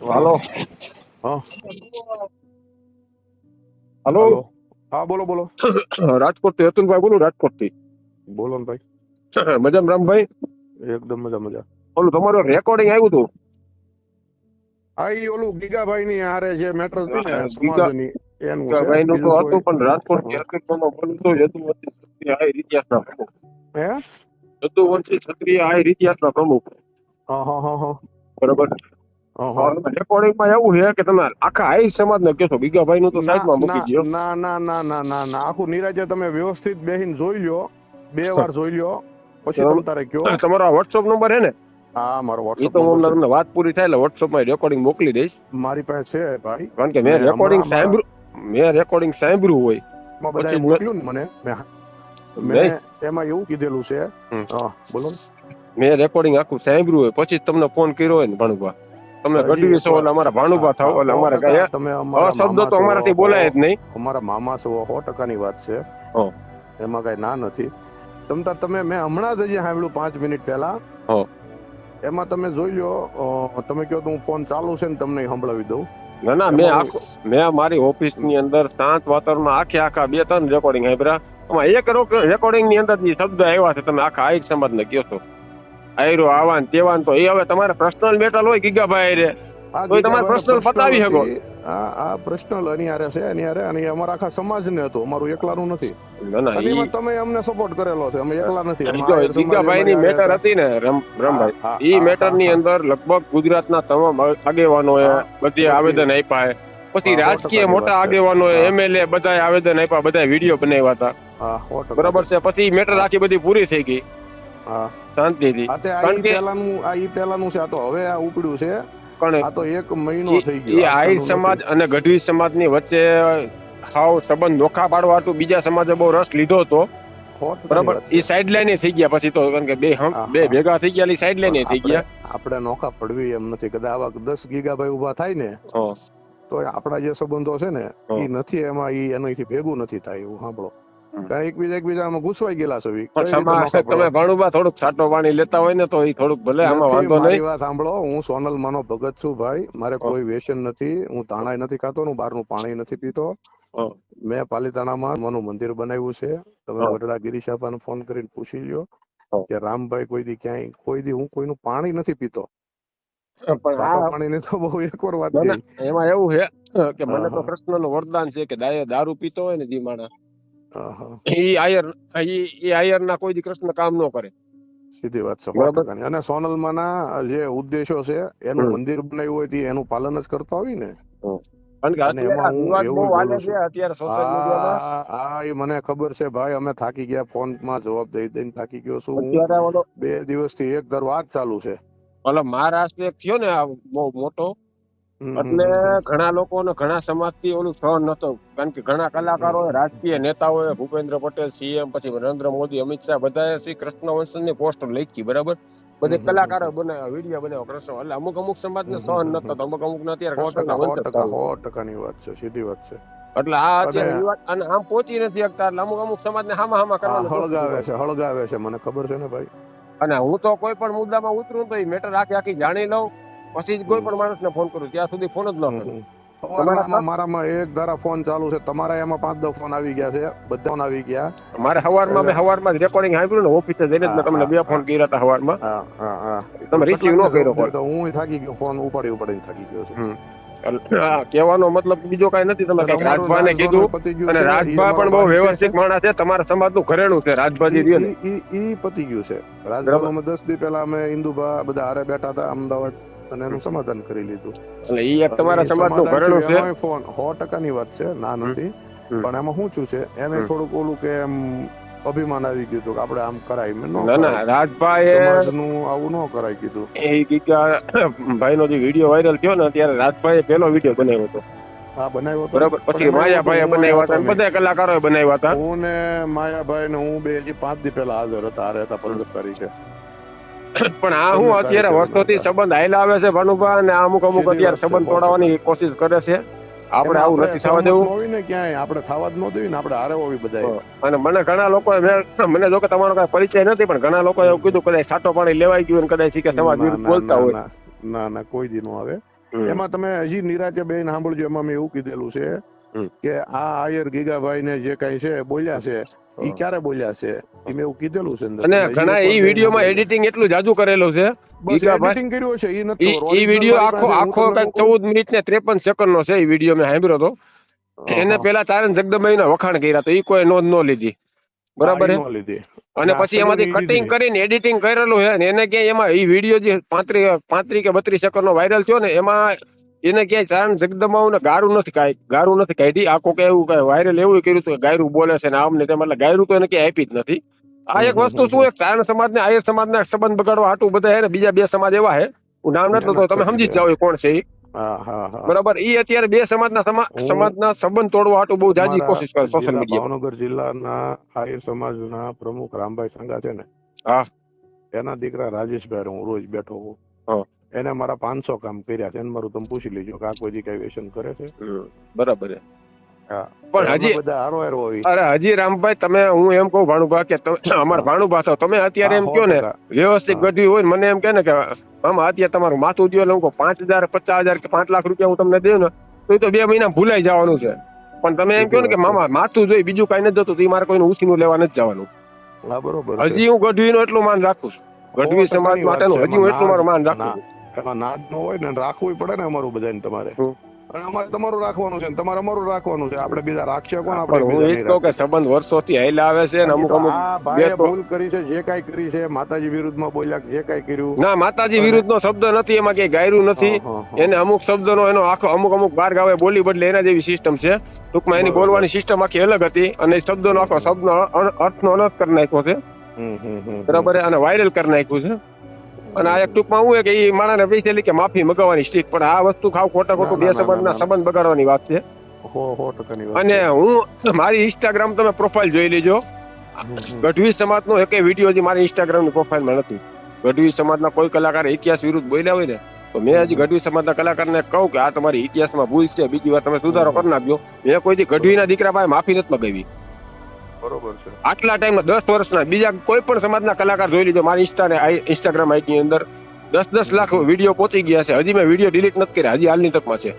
હાલો. હાલો. હા બોલો બોલો. રાજકોટથી અતુલભાઈ બોલું રાજકોટથી બોલો ને ભાઈ. મજામાં રામભાઈ એકદમ મજા મજા. ઓલું તમારું રેકોર્ડિંગ આવ્યું હતું? હા એ ઓલું ગીગાભાઈ ની હારે જે મેટર હતી ને હા, સમાજની એનું છે. ભાઈ નું તો હતું પણ રાજકોટ હકીકતમાં બોલું તો યદુવંશી ક્ષત્રિય આહિર ઇતિહાસના પ્રમુખ હે? યદુવંશી ક્ષત્રિય આહિર ઇતિહાસના પ્રમુખ. હા હા હા હા. બરોબર. હા, હા. રેકોર્ડિંગમાં એવું છે કે તમે આખા આઈ સમાજ ને કહેશો ગીગાભાઈ નું તો સાઈડમાં મૂકી દો ના ના ના ના ના ના. આખું નિરાજે તમે વ્યવસ્થિત બેહીને જોઈ લ્યો. બે વાર જોઈ લ્યો. પછી તમે તારે કયો. તમારો વોટ્સઅપ નંબર છે ને? હા મારો વોટ્સઅપ તો હું તમને વાત પૂરી થાય એટલે વોટ્સઅપમાં રેકોર્ડિંગ મોકલી દઈશ. મારી પાસે છે ભાઈ. કારણ કે મેં રેકોર્ડિંગ સાંભળ્યું મેં રેકોર્ડિંગ સાંભળ્યું હોય. પછી મોકલ્યું ને મને. મેં એમાં એવું કીધેલું છે. હા બોલો. મેં રેકોર્ડિંગ આખું સાંભળ્યું હોય. પછી તમને ફોન કર્યો હોય ને ભાણુભા તમે ગઢવી છો એટલે અમારા ભાણુભા થાવ એટલે અમારે કઈ અશબ્દો તો અમારાથી બોલાય જ નહીં. અમારા મામા છો સો ટકાની વાત છે. એમાં કઈ ના નથી. તમતા તમે મેં હમણાં જ અહીંયા સાંભળ્યું પાંચ મિનિટ પહેલા. એમાં તમે જોઈ લો તમે કહો તો હું ફોન ચાલુ છે ને તમને સંભળાવી દઉં. ના ના મેં આખો મેં મારી ઓફિસની અંદર શાંત વાતાવરણમાં આખે આખા બે ત્રણ રેકોર્ડિંગ સાંભળ્યા. એક રેકોર્ડિંગની અંદર જે શબ્દ આવ્યા છે તમે આખા આહિર સમાજ ને કહો છો. આયરો આવાન તેવાન તો એ હવે તમારે પર્સનલ મેટર હોય ગીગાભાઈ રે. તો તમારે personal પતાવી શકો. આ આ પર્સનલ અનિયારે છે અનિયારે અને અમારા આખા સમાજને હતું. અમારું એકલાનું નથી. ના ના તમે અમને સપોર્ટ કરેલો છે. અમે એકલા નથી. ઈ જો ગીગાભાઈ ની મેટર હતી ને રમ રમભાઈ. ઈ મેટરની અંદર લગભગ ગુજરાતના તમામ આગેવાનોએ. બધી આવેદન આપ્યા પછી રાજકીય મોટા આગેવાનો. એમએલએ બધાએ આવેદન આપ્યા બધા વીડિયો બનાવ્યા હતા. બરાબર છે. પછી મેટર આખી બધી પૂરી થઈ ગઈ. હા. શાંતિથી. આ તે આ કારણ કે- પહેલાનું આ ઈ પહેલાનું છે આ તો હવે આ ઉપડ્યું છે. પણ આ તો એક મહિનો થઈ આહિર સમાજ અને ગઢવી સમાજની વચ્ચે હાવ સંબંધ નોખા પાડવા હતું બીજા સમાજે બહુ રસ લીધો હતો. બરાબર? એ સાઈડ લાઈન થઈ ગયા પછી તો કારણ કે બે બે ભેગા થઈ ગયા સાઈડ લાઈન થઈ ગયા. આપણે નોખા પડવી એમ નથી. કદાચ આવા દસ ગીગાભાઈ ઊભા થાય ને. તો આપણા જે સંબંધો છે ને એ નથી એમાં એનો એનાથી ભેગું નથી થાય એવું સાંભળો. એકબીજા એકબીજામાં ઘૂસવાઈ ગયેલા છો તમે? ભાણુબા થોડુંક છાટો પાણી લેતા હોય ને તો એ થોડુંક ભલે આમાં વાંધો નહીં. વાત સાંભળો હું સોનલ માનો ભગત છું ભાઈ. મારે કોઈ વ્યસન નથી હું તાણાય નથી ખાતો હું બહારનું પાણી નથી પીતો. મેં પાલીતાણામાં માનું મંદિર બનાવ્યું છે. તમે. વડલા ગિરીશાપાને ફોન કરીને પૂછી લ્યો કે રામભાઈ કોઈ દી ક્યાંય કોઈ દી હું કોઈનું પાણી નથી પીતો. પાણીની તો બહુ એકવાર વાત એમાં એવું છે કે મને તો. કૃષ્ણનું વરદાન છે કે દાય દારૂ પીતો હોય ને જે માણસ. આહા, ઈ આયર ઈ ઈ આયર ના કોઈ દી કૃષ્ણ કામ ન કરે. સીધી વાત છે બરાબર. ટકાની અને સોનલમાના જે ઉદ્દેશો છે એનું મંદિર બનાવ્યું હોય તે એનું પાલન જ કરતા હોય ને. કારણ કે અને અત્યારે આ એમાં હું વિવાદ બહુ એવું હાલે બોલું છે છું. અત્યારે સોશિયલ મીડિયામાં આ આ ઈ મને ખબર છે ભાઈ અમે થાકી ગયા ફોનમાં જવાબ દઈ દઈને થાકી ગયો છું. બે દિવસથી એક દર વાત ચાલુ છે. મહારાષ્ટ્ર એક થયો ને બહુ મોટો એટલે ઘણા લોકો ઘણા સમાજથી ઓલું સહન નતો કારણ કે ઘણા કલાકારો રાજકીય નેતાઓએ ભૂપેન્દ્ર પટેલ સીએમ પછી નરેન્દ્ર મોદી અમિત શાહ બધાએ શ્રી કૃષ્ણ વંશની પોસ્ટ લખી બરાબર? બધે કલાકારો બનાવ્યા વીડિયો બનાવ્યો કૃષ્ણ એટલે અમુક અમુક સમાજને સહન નતો અમુક અમુક ને અત્યારે કૃષ્ણના ટકાની વાત છે સીધી વાત છે. એટલે આ અત્યારે અને- આમ પહોંચી નથી શકતા એટલે અમુક અમુક સમાજને હામા હામા કરવાનું હળગાવે છે હળગાવે છે મને ખબર છે ને ભાઈ. અને હું તો કોઈ પણ મુદ્દામાં ઉતરું તો એ મેટર આખી આખી જાણી લઉં. પછી કોઈ પણ માણસને ફોન કરું ત્યાં સુધી ફોન જ ન કરું. મારામાં એક ધારા ફોન ચાલુ છે તમારા એમાં પાંચ દસ ફોન આવી ગયા છે બધા આવી ગયા. મારે હવારમાં મેં હવારમાં રેકોર્ડિંગ સાંભળ્યું ને ઓફિસે જઈને મેં તમને બે ફોન કર્યા હતા હવારમાં. તમે રિસીવ ન કર્યો કેટલાકને તો હું થાકી ગયો ફોન ઉપાડી ઉપાડીને થાકી ગયો છું. કહેવાનો મતલબ બીજો કઈ નથી તમે કંઈક તમારું રાજભાને કીધું અને રાજભા પણ બહુ વ્યવસ્થિત માણસ છે તમારા સમાજનું ઘરેણું છે રાજભાજી રિયલ ઈ- પતી ગયું છે. રાજભા દસ દી પહેલા અમે ઇન્દુભા બધા હારે બેઠા હતા અમદાવાદ. અને એનું સમાધાન કરી લીધું. એટલે એ એક તમારા સમાજનું ઘરેણું છે. ફોન સો ટકાની વાત છે ના નથી. પણ એમાં શું છું છે? એને થોડું થોડુંક ઓલું કે એમ અભિમાન આવી ગયું હતું કે આપણે આમ કરાય. મેં ના ના રાજભાઈ સમાજનું આવું ન કરાય કીધું. એ ગીગા ભાઈનો જે વીડિયો વાયરલ થયો ને ત્યારે રાજભાઈએ પહેલો વીડિયો બનાવ્યો હતો. હા બનાવ્યો હતો. બરાબર. પછી માયાભાઈ બનાવ્યા હતા બધા કલાકારો બનાવ્યા હતા. હું ને માયાભાઈ ને હું બે હજી પાંચ દી પહેલા હાજર હતા આ રહેતા પ્રગટ તારીખે પણ આ હું અત્યારે વર્ષોથી સંબંધ હાયલા આવે છે ભાનુભા અને અમુક અમુક અત્યારે સંબંધ બહુ તોડવાની કોશિશ કરે છે. આપણે આવું નથી થવા દેવું. હોય ને ક્યાંય આપણે થવા જ ન દેવી ને આપણે હારે હોવી બધા અને મને ઘણા લોકો મને જો કે તમારો કઈ પરિચય નથી પણ ઘણા લોકો એવું કીધું કદાચ સાટો પાણી લેવાઈ ગયું કદાચ કે સમાજ વિરુદ્ધ બોલતા હોય. ના, ના ના કોઈ દી નો આવે. એમાં તમે હજી નિરાતે બેન સાંભળજો એમાં મેં એવું કીધેલું છે કે આ આયર ગીગાભાઈ ને જે કઈ છે બોલ્યા છે એ ક્યારે બોલ્યા છે? મેં એવું કીધેલું છે અને ઘણા એ વિડીયોમાં એડિટિંગ એટલું જાજુ કરેલું છે. એડિટિંગ કર્યું છે એ નથી Original વીડિયો આખો આખો કંઈક ચૌદ મિનિટ ને ત્રેપન સેકન્ડ નો છે એ વીડિયો મેં સાંભળ્યો હતો એને પેલા ચારણ જગદંબાઈ ના વખાણ કર્યા તો એ કોઈ નોંધ ન લીધી. બરાબર. અને પછી એમાંથી કટિંગ કરીને એડિટિંગ કરેલું છે ને એને ક્યાંય એમાં ઈ વીડિયો જે પાંત્રીસ પાંત્રીસ કે બત્રીસ સેકન્ડ નો વાયરલ થયો ને એમાં એને ક્યાંય ચારણ જગદંબાઉ ને ગારું નથી કાંઈ ગારું નથી કાઢી આખું કે એવું કઈ વાયરલ એવું કર્યું હતું કે ગાયરું બોલે છે ને આમ ને તેમ એટલે ગાયરું તો એને ક્યાંય આપી જ નથી. આ એક વસ્તુ શું એક ચારણ સમાજ ને આયર સમાજ ના સંબંધ બગાડવા હાટું બધા હે ને બીજા બે સમાજ એવા હે હું નામ નથી લેતો તમે સમજી જ કોણ છે બરાબર? ઈ અત્યારે બે સમાજના સમાજના સંબંધ તોડવા હાટું બહુ જાજી કોશિશ કરે સોશિયલ મીડિયા ભાવનગર જિલ્લાના આહિર સમાજના પ્રમુખ રામભાઈ સંઘા છે ને હા. એના દીકરા રાજેશભાઈ હું રોજ બેઠો હા. એને મારા પાંચસો કામ કર્યા છે એને મારું તમે પૂછી લેજો કે આ કોઈ દી કઈ વ્યસન કરે છે. બરાબર. પણ હજી અરે હજી રામભાઈ તમે હું એમ કહું ભાણુભા કે તમે અમારા ભાણુભા છો. તમે અત્યારે એમ કયો ને વ્યવસ્થિત. ગઢવી હોય મને એમ કે ને કે આમાં અત્યારે તમારું માથું દ્યો લઉં પાંચ હજાર પચાસ હજાર કે પાંચ લાખ રૂપિયા હું તમને દઉં ને તો એ તો બે મહિના ભૂલાઈ જવાનું છે. પણ તમે એમ કહો ને કે મામા માથું જોઈ બીજું કઈ નથી જતું તો ઈ મારે કોઈ ઉછીનું લેવા નથી જવાનું. બરોબર હજી હું ગઢવી નું એટલું માન રાખું છું. ગઢવી સમાજ માટે માટેનું હજી હું એટલું મારું માન રાખું છું નાદ નો હોય ને રાખવું પડે ને અમારું બધાને તમારે. અમારે તમારું રાખવાનું છે તમારે અમારું રાખવાનું છે. આપણે બીજા રાખીએ કોણ? આપણે હું એ જ કે સંબંધ વર્ષોથી હાલ્યા આવે છે ને અમુક અમુક ભાઈએ ભૂલ કરી છે જે કાંઈ કરી છે માતાજી વિરુદ્ધમાં બોલ્યા જે કાંઈ કર્યું. ના માતાજી વિરુદ્ધ નો શબ્દ નથી એમાં કઈ ગાયરું નથી. એને અમુક શબ્દનો એનો આખો અમુક અમુક બાર ગાવે બોલી બદલે એના જેવી સિસ્ટમ છે. ટૂંકમાં એની બોલવાની સિસ્ટમ આખી અલગ હતી અને એ શબ્દનો આખો શબ્દનો અર્થ અર્થનો અલગ કરી નાખ્યો છે. બરાબર અને વાયરલ કરી નાખ્યું છે. અને આ એક ટૂંકમાં હું કે એ માણસને પૈસે કે માફી મગાવવાની સ્ટ્રીક પણ આ વસ્તુ ખાવ ખોટા ખોટું બે ના, ના, સંબંધના સંબંધ બગાડવાની વાત છે. અને હું મારી ઇન્સ્ટાગ્રામ તમે પ્રોફાઇલ જોઈ લેજો. ગઢવી સમાજનો એકે વીડિયો હજી મારી ઇન્સ્ટાગ્રામની પ્રોફાઇલમાં નથી. ગઢવી સમાજના કોઈ કલાકાર ઇતિહાસ વિરુદ્ધ બોલ્યા હોય ને તો મેં હજી ગઢવી સમાજના કલાકારને કહું કે આ તમારી ઇતિહાસમાં ભૂલ છે. બીજી વાર તમે સુધારો કરી નાખજો. મેં કોઈ દી ગઢવીના દીકરા પાસે માફી નથી મગાવી. બરોબર છે. આટલા ટાઈમમાં દસ વર્ષના બીજા કોઈ પણ સમાજના કલાકાર જોઈ લીધો. મારી ઇન્સ્ટા ને ઇન્સ્ટાગ્રામ આઈટી ની અંદર. દસ દસ લાખ વીડિયો પહોંચી ગયા છે. હજી મેં વીડિયો ડિલીટ નથી કર્યા. હજી હાલની તકમાં છે.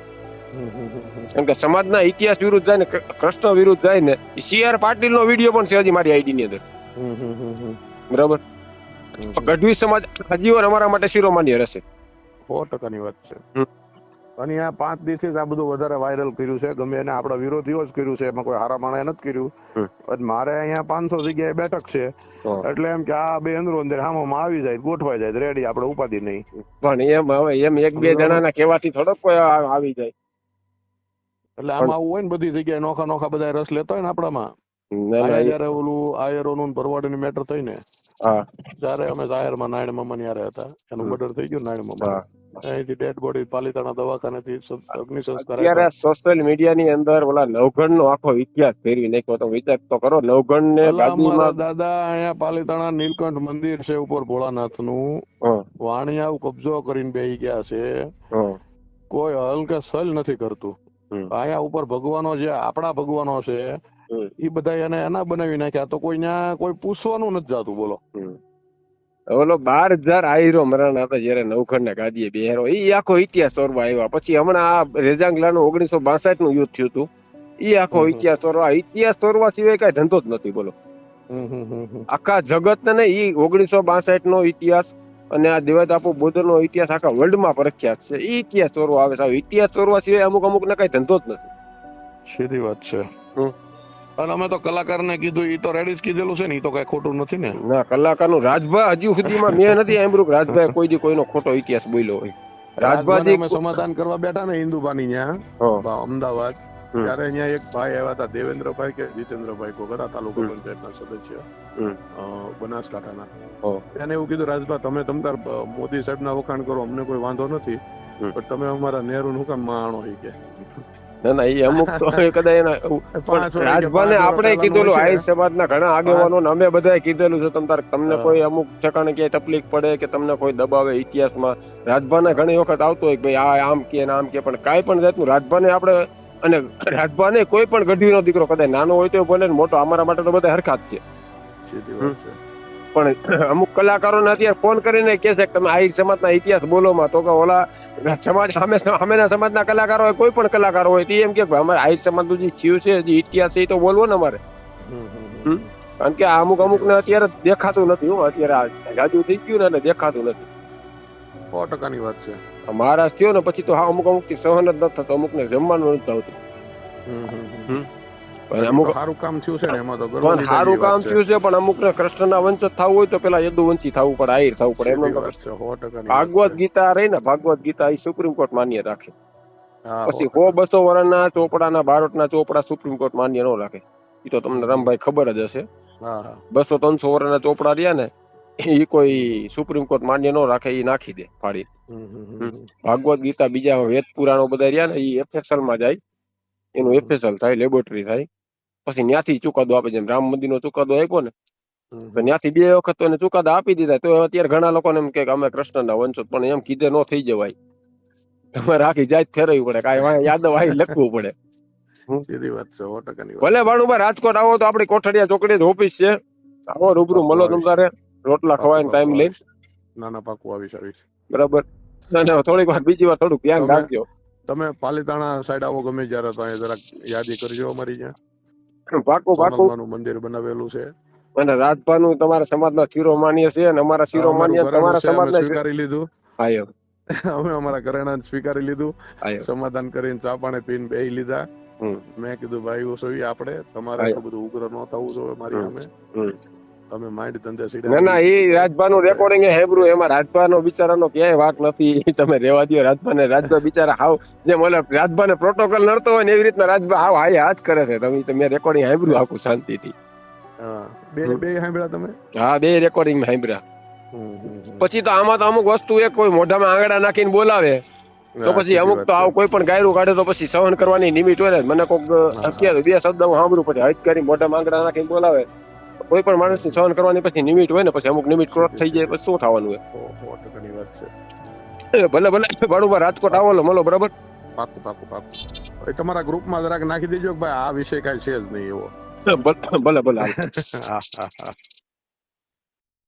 કેમ કે સમાજના ઇતિહાસ વિરુદ્ધ જાય ને કૃષ્ણ વિરુદ્ધ જાય ને સીઆર પાટીલ નો વીડિયો પણ છે હજી મારી આઈડી ની અંદર. બરાબર? ગઢવી સમાજ હજીવન અમારા માટે શિરોમાન્ય રહેશે. સો ટકાની વાત છે. અને આ પાંચ દિવસથી આ બધું વધારે વાયરલ કર્યું છે. ગમે એને આપણા વિરોધીઓ જ કર્યું છે એમાં કોઈ હારા માણે નથી કર્યું. અને મારે અહીંયા પાંચસો જગ્યાએ બેઠક છે. એટલે એમ કે આ બે અંદરો અંદર હામાં આવી જાય ગોઠવાઈ જાય રેડી આપણે ઉપાધિ નહીં. પણ એમ હવે એમ એક બે જણાના કહેવાથી થોડોક કોઈ આવી જાય. એટલે આમાં આવું હોય ને બધી જગ્યાએ નોખા નોખા બધા રસ લેતા હોય ને આપણામાં. ના, ના, જયારે ઓલું આયરોનું ભરવાડની મેટર થઈ ને. હા. અમે જાહેરમાં નાયણ મામા યારે હતા એનું મર્ડર થઈ ગયું નાયણ મામા અહીંથી ડેડ બોડી પાલિતાણા દવાખાનેથી અગ્નિ સંસ્કાર અત્યારે સોશિયલ મીડિયા ની અંદર ઓલા નવગણ નો આખો ઇતિહાસ ફેરવી નાખ્યો તો વિચાર તો કરો નવગણ ને ગાદીમાં દાદા અહીંયા પાલિતાણા નીલકંઠ મંદિર છે ઉપર ભોળાનાથનું હા, વાણિયા કબજો કરીને બેહી ગયા છે. કોઈ હલ કે સલ નથી કરતું. અહીંયા ઉપર ભગવાનો જે આપણા ભગવાનો છે. એ બધા એને એના બનાવી નાખ્યા. તો કોઈ ન્યા કોઈ પૂછવાનું નથી જાતું બોલો. ઓલો બાર હજાર આયરો મરાણા હતા જયારે નવખંડ ને ગાદીએ બેહેરો. એ આખો ઇતિહાસ ચોરવા આવ્યા. પછી હમણાં આ રેજાંગલા નું ઓગણીસો બાસઠનું યુદ્ધ થયું હતું. એ આખો ઇતિહાસ ચોરવા ઇતિહાસ ચોરવા સિવાય કઈ ધંધો જ નથી બોલો. આખા જગત ને ઈ ઓગણીસો બાસઠ નો ઇતિહાસ અને આ દેવદાપુ બુદ્ધ નો ઇતિહાસ આખા વર્લ્ડમાં પ્રખ્યાત છે. એ ઇતિહાસ ચોરવા આવે છે. ઇતિહાસ ચોરવા સિવાય અમુક અમુક ને કઈ ધંધો જ નથી. સીધી વાત છે. હમ. અને અમે તો કલાકારને કીધું એ તો રેડી જ કીધેલું છે ને એ તો કઈ ખોટું નથી ને. ના કલાકારનું રાજભા હજુ સુધીમાં મેં નથી સાંભળ્યું કે રાજભાઈ કોઈ દી કોઈનો ખોટો ઇતિહાસ બોલ્યો હોય. રાજભાજી અમે સમાધાન કરવા બેઠા ને હિન્દુબાની ન્યા. અમદાવાદ. ત્યારે અહીંયા એક ભાઈ આવ્યા હતા દેવેન્દ્રભાઈ કે જીતેન્દ્રભાઈ કોગરા તાલુકા. પંચાયતના સદસ્ય. બનાસકાંઠાના. એને એવું કીધું રાજભા તમે તમતાર મોદી સાહેબના વખાણ કરો અમને કોઈ વાંધો નથી પણ તમે અમારા નહેરુ નું કામ માણો કે. ના ના એ અમુક તો કદાચ એના રાજભાને આપણે કીધેલું. આહિર સમાજના ઘણા આગેવાનો અમે બધાએ કીધેલું છે તમ તાર તમને કોઈ અમુક ઠેકાણે ક્યાંય તકલીફ પડે કે તમને કોઈ દબાવે ઇતિહાસમાં? રાજભાને ઘણી વખત આવતો હોય કે ભાઈ આ આમ કે આમ કે પણ કાંઈ પણ જાતનું રાજભાને આપણે અને રાજભાને કોઈ પણ ગઢવીનો દીકરો કદાચ નાનો હોય તો ભલે ને મોટો અમારા માટે તો બધા હરખાત છે. પણ અમુક કલાકારોને અત્યારે ફોન કરીને કે છે કે તમે આહિર સમાજના ઇતિહાસ બોલો માં. તો કે ઓલા સમાજ સામે સામેના સમાજના કલાકારો હોય કોઈ પણ કલાકાર હોય તે એમ કે અમારે આહિર સમાજનું જે થયું છે જે ઇતિહાસ છે એ તો બોલવો ને અમારે. કારણ કે અમુક અમુક ને અત્યારે દેખાતું નથી હું અત્યારે જાજુ થઈ ગયું ને અને દેખાતું નથી. સો ટકાની વાત છે. મહારાજ થયો ને પછી તો હા અમુક અમુકથી સહન જ નથી થતો અમુક ને જમવાનું નથી આવતું. હમ, હમ, હમ. અને અમુક સારું કામ થયું છે ને એમાં તો પણ સારું કામ થયું છે પણ અમુક ને કૃષ્ણના વંશ થવું હોય તો પેલા યદુવંશી થવું પડે આહિર થવું પડે એમને ભાગવત ગીતા રહી ને ભાગવત ગીતા એ સુપ્રીમ કોર્ટ માન્ય રાખે. પછી સો બસો વર્ષના ચોપડાના ભારતના ચોપડા સુપ્રીમ કોર્ટ માન્ય ન રાખે. એ તો તમને રામભાઈ ખબર જ હશે. બસો ત્રણસો વર્ષના ચોપડા રહ્યા ને એ કોઈ સુપ્રીમ કોર્ટ માન્ય ન રાખે એ નાખી દે ફાડી. ભાગવત ગીતા બીજા વેદ પુરાણો બધા રહ્યા ને એ એફએસએલમાં જાય. એનું. એફએસએલ થાય લેબોરેટરી થાય. પછી ત્યાંથી ચુકાદો આપે જેમ રામ મંદિર નો ચુકાદો આપ્યો ને ત્યાંથી બે વખત એને ચુકાદા આપી દીધા. તો અત્યારે ઘણા લોકોને એમ કે અમે કૃષ્ણના વંશો પણ એમ કીધે ન થઈ જવાય. તમારે આખી જાત ફેરવવી પડે. કાંઈ યાદવ આવી લખવું પડે. સીધી વાત છે સો ટકાની ભલે ભાણુભાઈ રાજકોટ આવો તો આપડી કોઠડિયા ચોકડી ઓફિસ છે. આવો રૂબરૂ મળો તમારે રોટલા ખવાય ટાઈમ લઈ નાના ના ના પાકું આવીશ આવીશ. બરાબર. થોડીક વાર બીજી વાર થોડુંક ધ્યાન રાખજો. તમે પાલીતાણા સાઈડ આવો ગમે જ્યારે તો અહીંયા જરાક યાદી કરજો અમારી ત્યાં. પાકું પાકું મંદિર બનાવેલું છે. અને રાજભાનું તમારા સમાજના શિરોમાન્ય છે અને અમારા શિરોમાન્ય તમારા સમાજના સ્વીકારી લીધું. હા અમે અમારા ઘરેણા સ્વીકારી લીધું. સમાધાન કરીને ચા પાણી પીને બેહી લીધા. મેં કીધું ભાઈ સોવી આપણે તમારે બધું ઉગ્ર ન થવું જોઈએ મારી. સામે. તમે માઇન્ડ ધંધે સીડે ના ના એ રાજભાનું રેકોર્ડિંગ એ હેબરું એમાં રાજભાનો બિચારાનો ક્યાંય વાક નથી. તમે રેવા દો રાજભાને રાજભા બિચારા હાવ જેમ ઓલા રાજભાને પ્રોટોકોલ નડતો હોય ને એવી રીતના રાજભા હાવ હાય હાથ કરે છે. તમે તમે રેકોર્ડિંગ સાંભળ્યું આખું શાંતિથી? હા. બે બે સાંભળ્યા તમે? હા બે રેકોર્ડિંગ સાંભળ્યા. હમ. પછી તો આમાં તો અમુક વસ્તુ એ કોઈ મોઢામાં આંગળા નાખીને બોલાવે. તો પછી અમુક તો આવું કોઈ પણ ગાયરું કાઢે તો પછી સહન કરવાની નિમિત હોય ને મને કોક અત્યારે બે શબ્દ હું સાંભળું પછી હજ કરી મોઢામાં આંગળા નાખીને બોલાવે. કોઈ પણ માણસની સહન કરવાની પછી નિમિત હોય ને પછી અમુક નિમિત ક્રોસ થઈ જાય પછી શું થવાનું હોય? ભલે ભલે ભાડું રાજકોટ આવો લો મળો બરાબર? પાકું પાકું પાકું. એ તમારા ગ્રુપમાં જરાક નાખી દેજો કે ભાઈ આ વિષય કાંઈ છે જ નહીં એવો. ભલે ભલે હા હા હા